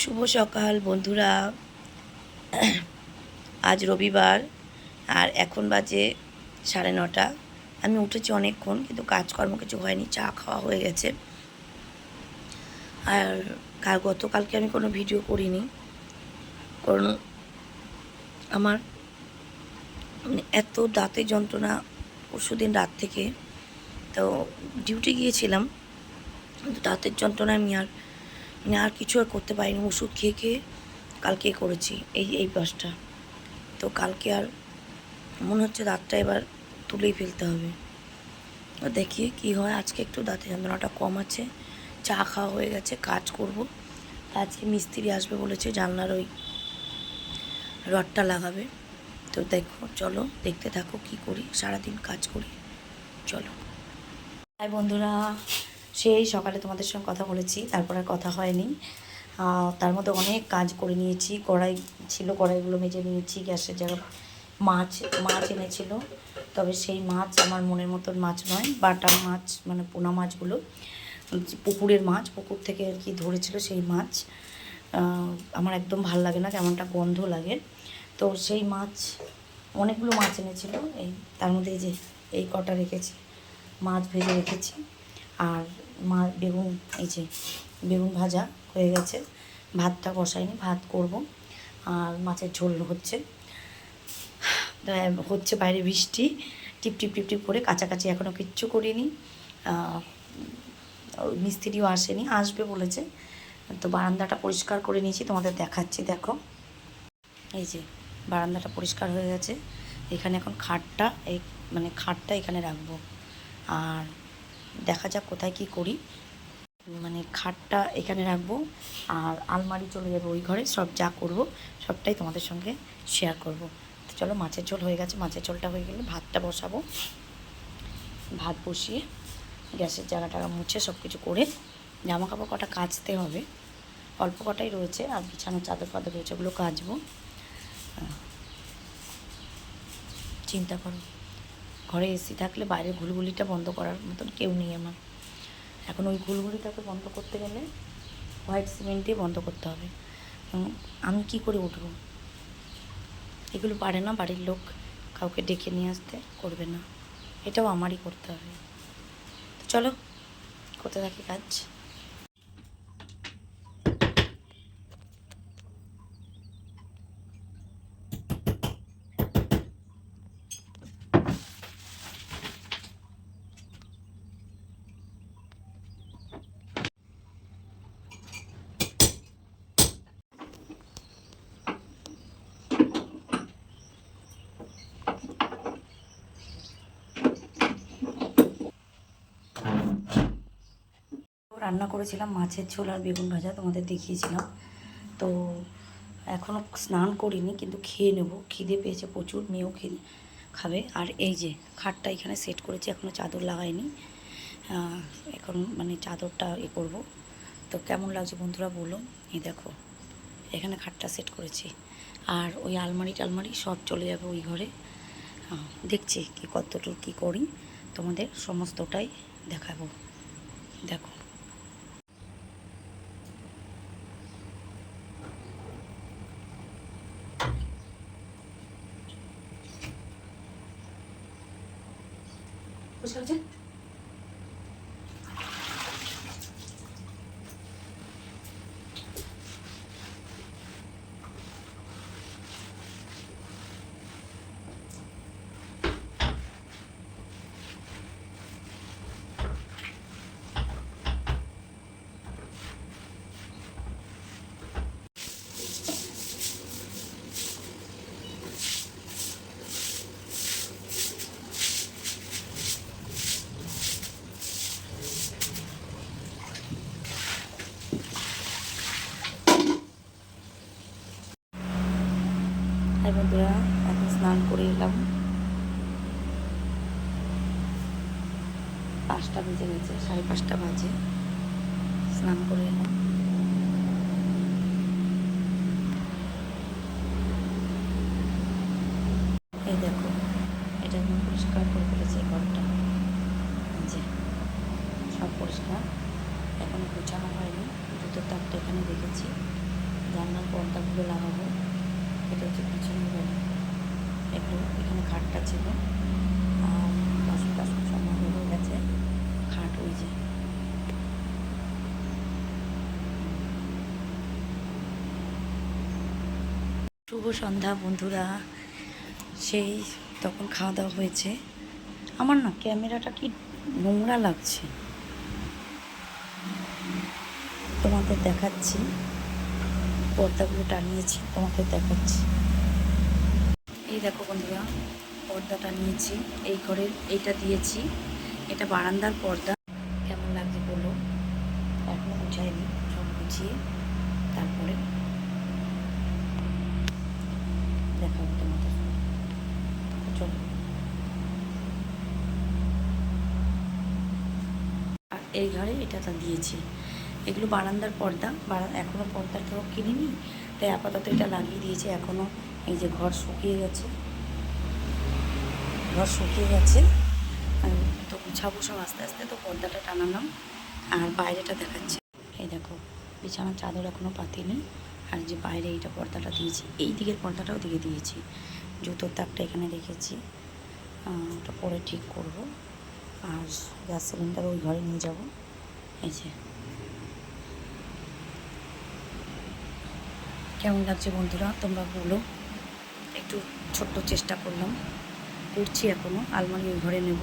শুভ সকাল বন্ধুরা। আজ রবিবার, আর এখন বাজে সাড়ে নটা। আমি উঠেছি অনেকক্ষণ, কিন্তু কাজকর্ম কিছু হয়নি, চা খাওয়া হয়ে গেছে। আর কাল গতকালকে আমি কোনো ভিডিও করিনি, কারণ আমার মানে এত দাঁতের যন্ত্রণা পরশুদিন রাত থেকে। তো ডিউটি গিয়েছিলাম, কিন্তু দাঁতের যন্ত্রণা আমি আর মানে আর কিছু আর করতে পারিনি, ওষুধ খেয়ে খেয়ে কালকে করেছি, এই এই বাসটা তো কালকে আর মনে হচ্ছে দাঁতটা এবার তুলেই ফেলতে হবে। তো দেখি কি হয়, আজকে একটু দাঁতের যন্ত্রণাটা কম আছে, চা খাওয়া হয়ে গেছে, কাজ করব। আজকে মিস্ত্রি আসবে বলেছে, জানলার ওই রডটা লাগাবে। তো দেখো, চলো দেখতে থাকো কি করি, সারাদিন কাজ করি, চলো। হাই বন্ধুরা সেই সকালে তোমাদের সঙ্গে কথা বলেছি, তারপর আর কথা হয়নি। তার মধ্যে অনেক কাজ করে নিয়েছি, কড়াই ছিল, কড়াইগুলো মেজে নিয়েছি, গ্যাসের জায়গা মাছ মাছ এনেছিল। তবে সেই মাছ আমার মনের মতন মাছ নয়, বাটা মাছ মানে পোনা মাছগুলো, পুকুরের মাছ, পুকুর থেকে আর কি ধরেছিল সেই মাছ। আমার একদম ভালো লাগে না, কেমনটা গন্ধ লাগে। তো সেই মাছ, অনেকগুলো মাছ এনেছিল, এই তার মধ্যে এই যে, এই কটা রেখেছি, মাছ ভেজে রেখেছি। আর মা বেগুন, এই যে বেগুন ভাজা হয়ে গেছে। ভাতটা বসাইনি ভাত করব। আর মাছের ঝোল হচ্ছে। হচ্ছে বাইরে বৃষ্টি। টিপ টিপ টিপ টিপ করে কাছাকাছি এখনও কিচ্ছু করিনি। মিস্ত্রিও আসেনি, আসবে বলেছে। তো বারান্দাটা পরিষ্কার করে নিয়েছি, তোমাদের দেখাচ্ছি, দেখো। এই যে বারান্দাটা পরিষ্কার হয়ে গেছে। এখানে এখন খাটটা, এই মানে খাটটা এখানে রাখব। আর দেখা যাক কোথায় কি করি। মানে খাটটা এখানে রাখব আর আলমারি চলে যাবে ওই ঘরে, সব যা করব সবটাই তোমাদের সঙ্গে শেয়ার করব। তো চলো মাছের ঝোল হয়ে গেছে, মাছের ঝোলটা হয়ে গেলে ভাতটা বসাবো। ভাত বসিয়ে গ্যাসের জায়গাটা মুছে সব কিছু করে জামা কাপড় কটা কাচতে হবে। অল্প কটাই রয়েছে আর বিছানার চাদর ফাদর রয়েছে ওগুলো কাচবো। চিন্তা করো। ঘরে এসি থাকলে বাইরে ঘুলগুলিটা বন্ধ করার মতন কেউ নেই আমার। এখন ওই ঘুলগুলিটাকে বন্ধ করতে গেলে হোয়াইট সিমেন্ট দিয়ে বন্ধ করতে হবে। আমি কি করে উঠব? এগুলো পারে না বাড়ির লোক কাউকে ডেকে নিয়ে আসতে করবে না। এটাও আমারই করতে হবে। তো চলো, করতে থাকি কাজ। রান্না করেছিলাম, মাছের ঝোল আর বেগুন ভাজা তোমাদের দেখিয়েছিলাম। তো এখনও স্নান করিনি, কিন্তু খেয়ে নেব। খিদে পেয়েছে প্রচুর, মেয়েও খেয়ে খাবে। আর এই যে খাটটা এখানে সেট করেছি এখনও চাদর লাগাইনি। এখন মানে চাদরটা এ করব। তো কেমন লাগছে বন্ধুরা বলো। এই দেখো, এখানে খাটটা সেট করেছি। আর ওই আলমারি টালমারি সব চলে যাবে ওই ঘরে। দেখছি কি কতটুকু কী করি। তোমাদের সমস্তটাই দেখাবো। দেখো হাই বন্ধুরা, এখন স্নান করে এলাম। পাঁচটা বেজে গেছে, সাড়ে পাঁচটা বাজে। স্নান করে এলাম। এই দেখো, এটা আমি পরিষ্কার করে ফেলেছি ঘরটা। যে, সব পরিষ্কার। এখনও গোছানো হয়নি। জুতোর তাপটা এখানে রেখেছি। জানলার পর্দাগুলো লাগাবো। এটা হচ্ছে পিছনে বাড়ি এগুলো এখানে খাটটা ছিল। আর বাসন টাসন সব হয়ে গেছে। খাট ওই যে। শুভ সন্ধ্যা, বন্ধুরা। সেই তখন খাওয়া দাওয়া হয়েছে। আমার না ক্যামেরাটা কি নোংরা লাগছে। তোমাদের দেখাচ্ছি। পর্দাগুলো টানিয়েছি তোমাকে দেখাচ্ছি। এই দেখো বন্ধুরা, পর্দা টানিয়েছি, এই ঘরের এইটা দিয়েছি। এটা বারান্দার পর্দা। কেমন লাগছে বলো? এখনও গুছাইনি সব গুছিয়ে তারপরে দেখাবো তোমাদের। চলো। এই ঘরে এটা দিয়েছি। এগুলো বারান্দার পর্দা। বারান্দা এখনও পর্দা কেউ কিনিনি? তাই আপাতত এটা লাগিয়ে দিয়েছে এখনও এই যে ঘর শুকিয়ে গেছে। ঘর শুকিয়ে গেছে। তো গুছাবো সব আস্তে আস্তে, তো পর্দাটা টানালাম। আর বাইরেটা দেখাচ্ছে। এই দেখো, বিছানার চাদর এখনও পাতিনি আর যে বাইরে এইটা পর্দাটা দিয়েছি। এই দিকের পর্দাটাও দিয়ে দিয়েছি। জুতোর তাকটা এখানে রেখেছি। ওটা পরে ঠিক করব। আর গ্যাস সিলিন্ডার ওই ঘরে নিয়ে যাব। এই যে কেমন লাগছে বন্ধুরা? তোমরা বলো। একটু ছোট্ট চেষ্টা করলাম। করছি এখনও আলমারি ঘরে নেব।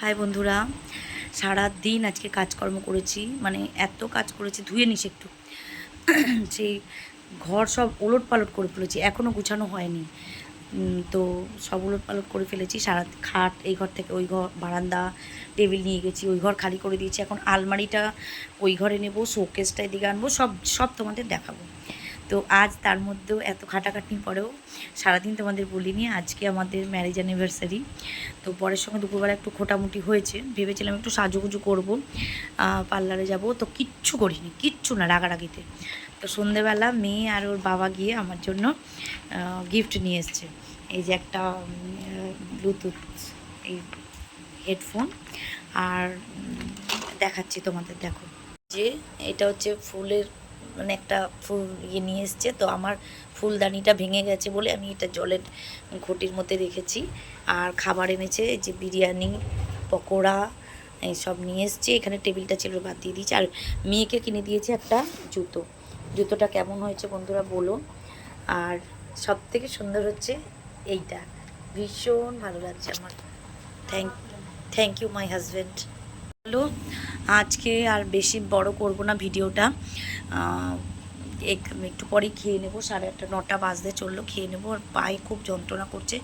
হাই বন্ধুরা। সারা দিন আজকে কাজকর্ম করেছি মানে এত কাজ করেছি, ধুয়ে নিস একটু। সেই ঘর সব ওলট পালট করে ফেলেছি এখনও গুছানো হয়নি। তো সব ওলট পালট করে ফেলেছি সারা খাট, এই ঘর থেকে ওই ঘর, বারান্দা, টেবিল নিয়ে গেছি, ওই ঘর খালি করে দিয়েছি। এখন আলমারিটা ওই ঘরে নেব, শোকেসটা এদিকে আনব, সব সব তোমাদের দেখাবো। তো আজ তার মধ্যেও এত খাটাখাটনি পরেও সারাদিন তোমাদের বলিনি, আজকে আমাদের ম্যারেজ অ্যানিভার্সারি তো পরের সঙ্গে দুপুরবেলা একটু খোটামুটি হয়েছে, ভেবেছিলাম একটু সাজুগুজু করব পার্লারে যাব, তো কিচ্ছু করিনি, কিচ্ছু না রাগারাগিতে। তো সন্ধেবেলা মেয়ে আর ওর বাবা গিয়ে আমার জন্য গিফট নিয়ে এসছে। এই যে একটা ব্লুটুথ এই হেডফোন আর দেখাচ্ছি তোমাদের, দেখো। যে এটা হচ্ছে ফুলের মানে একটা ফুল ইয়ে নিয়ে এসছে। তো আমার ফুলদানিটা ভেঙে গেছে বলে আমি এটা জলের ঘটির মধ্যে রেখেছি। আর খাবার এনেছে যে বিরিয়ানি, পকোড়া এইসব নিয়ে এসছে। এখানে টেবিলটা ছিল, বাদ দিয়ে দিয়েছি। আর মেয়েকে কিনে দিয়েছে একটা জুতো। জুতোটা কেমন হয়েছে বন্ধুরা বলো আর সব থেকে সুন্দর হচ্ছে এইটা। ভীষণ ভালো লাগছে আমার। Thank thank you my husband hello আজকে আর বেশি বড় করব না ভিডিওটা। এক- একটু পরেই খেয়ে নেব, সাড়ে আটটা, নটা বাজতে চলল, খেয়ে নেব। আর পায়ে খুব যন্ত্রণা করছে,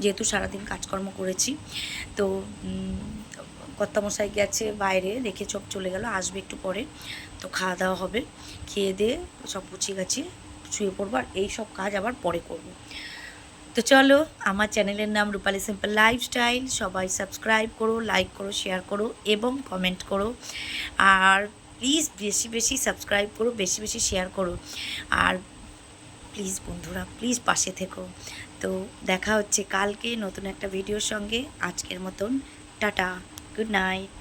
যেহেতু সারাদিন কাজকর্ম করেছি। তো কর্তামশাই গেছে বাইরে রেখে চোখ চলে গেল, আসবে একটু পরে। তো খাওয়া দাওয়া হবে, খেয়ে দিয়ে সব গুছিয়ে গাছিয়ে শুয়ে পড়ব। আর এই সব কাজ আবার পরে করব। তো চলো, আমার চ্যানেলের নাম রূপালী সিম্পল লাইফস্টাইল। সবাই সাবস্ক্রাইব করো, লাইক করো, শেয়ার করো এবং কমেন্ট করো। আর প্লিজ বেশি বেশি সাবস্ক্রাইব করো, বেশি বেশি শেয়ার করো। আর প্লিজ বন্ধুরা, প্লিজ পাশে থেকো। তো দেখা হচ্ছে কালকে নতুন একটা ভিডিওর সঙ্গে। আজকের মতন, টাটা, গুড নাইট।